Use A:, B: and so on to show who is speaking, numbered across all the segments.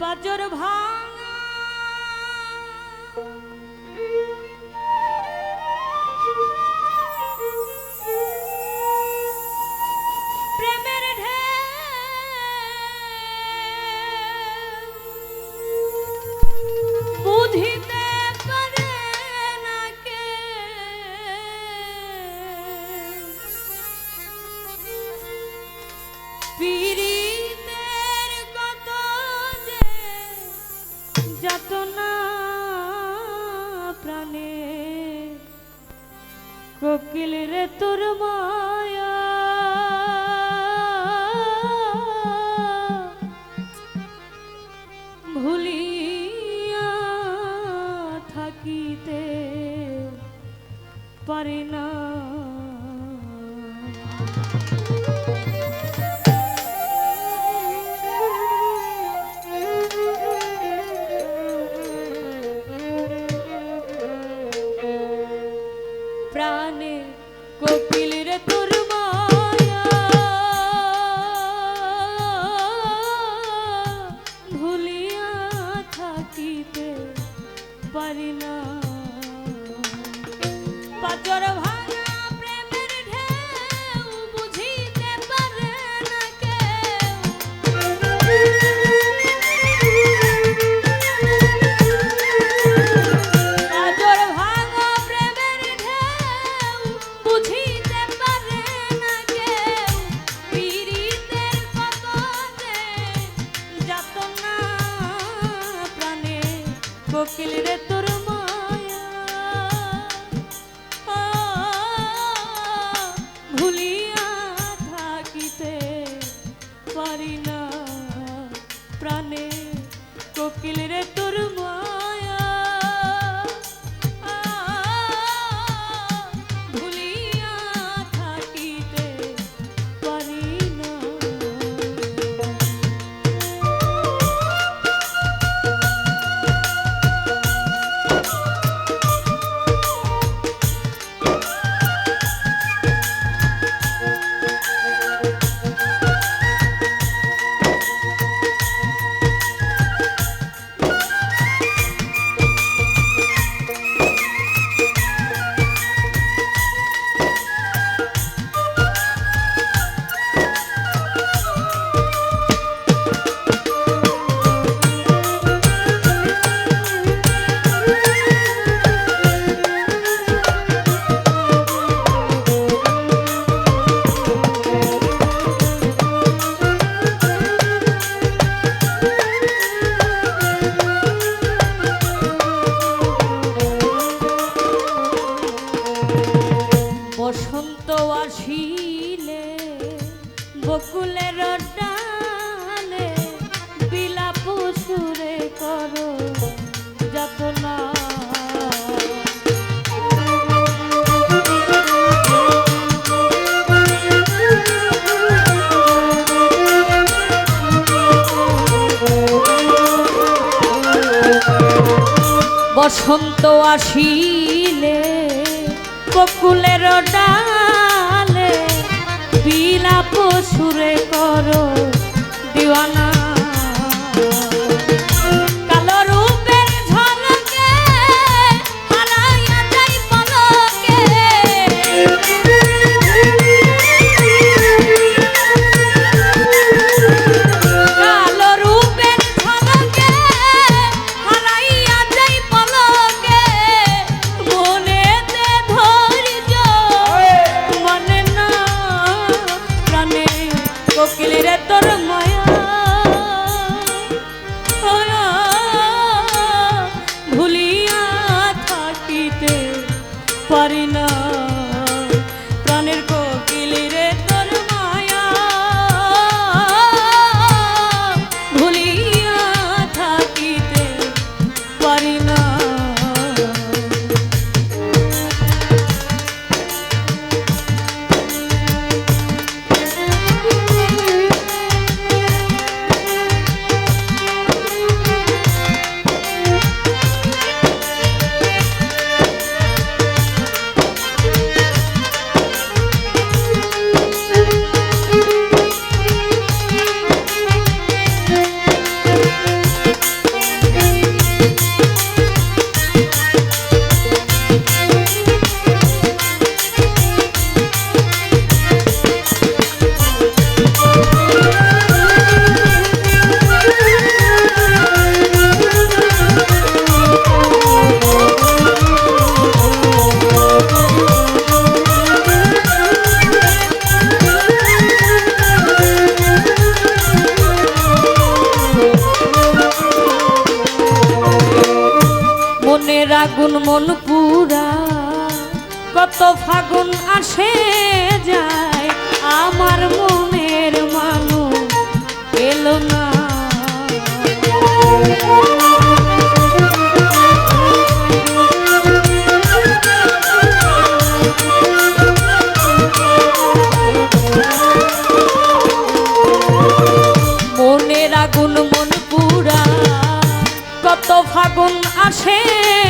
A: পাজর ভাঙা। কোকিল রে তোর মায়া। ভুলিয়া থাকিতে পারি না। প্রাণে কোকিল রে তোর বসন্ত আসিলে কপুলের ডালে বিলা পশুরে করো আসে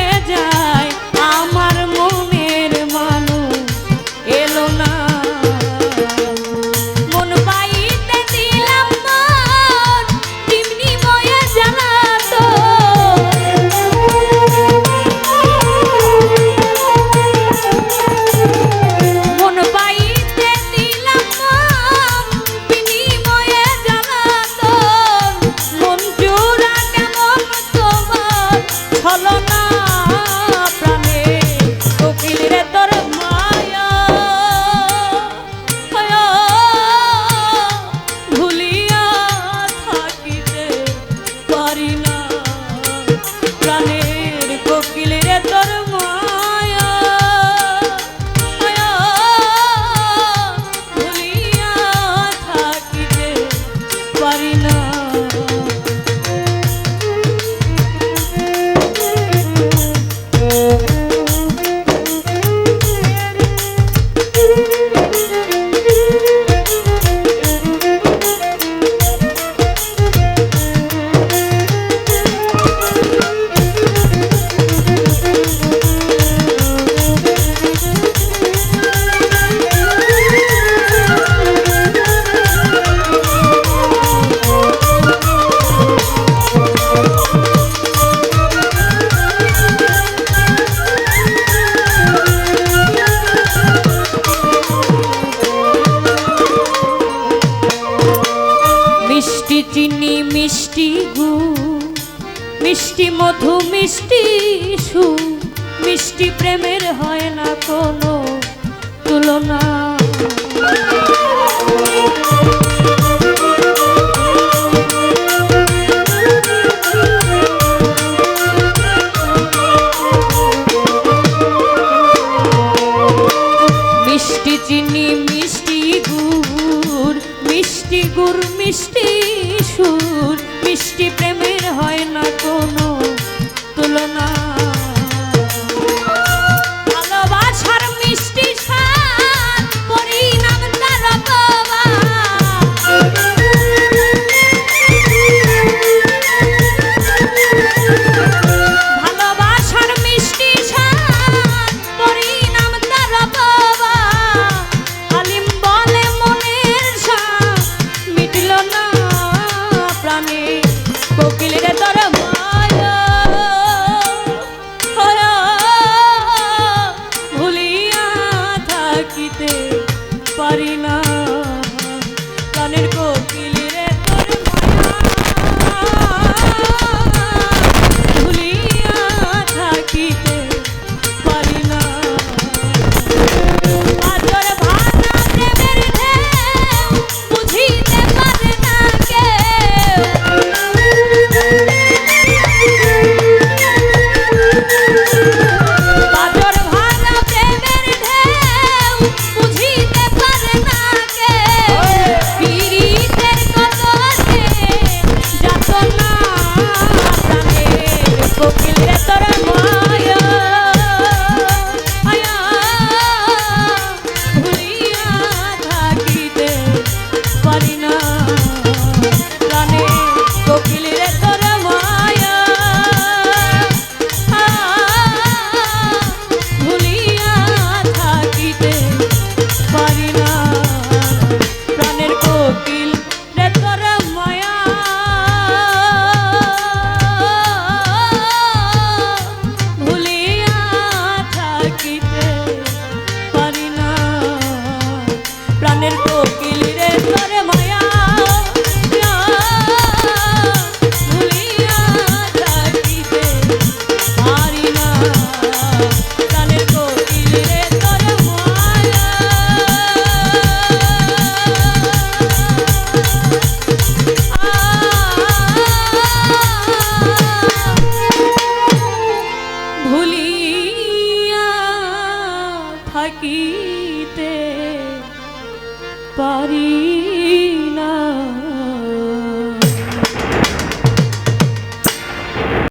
A: body. Now. মিষ্টি মধু, মিষ্টি সু মিষ্টি প্রেমের হয় না কোনো তুলনা। মিষ্টি চিনি, মিষ্টি গুড় মিষ্টি গুড়, মিষ্টি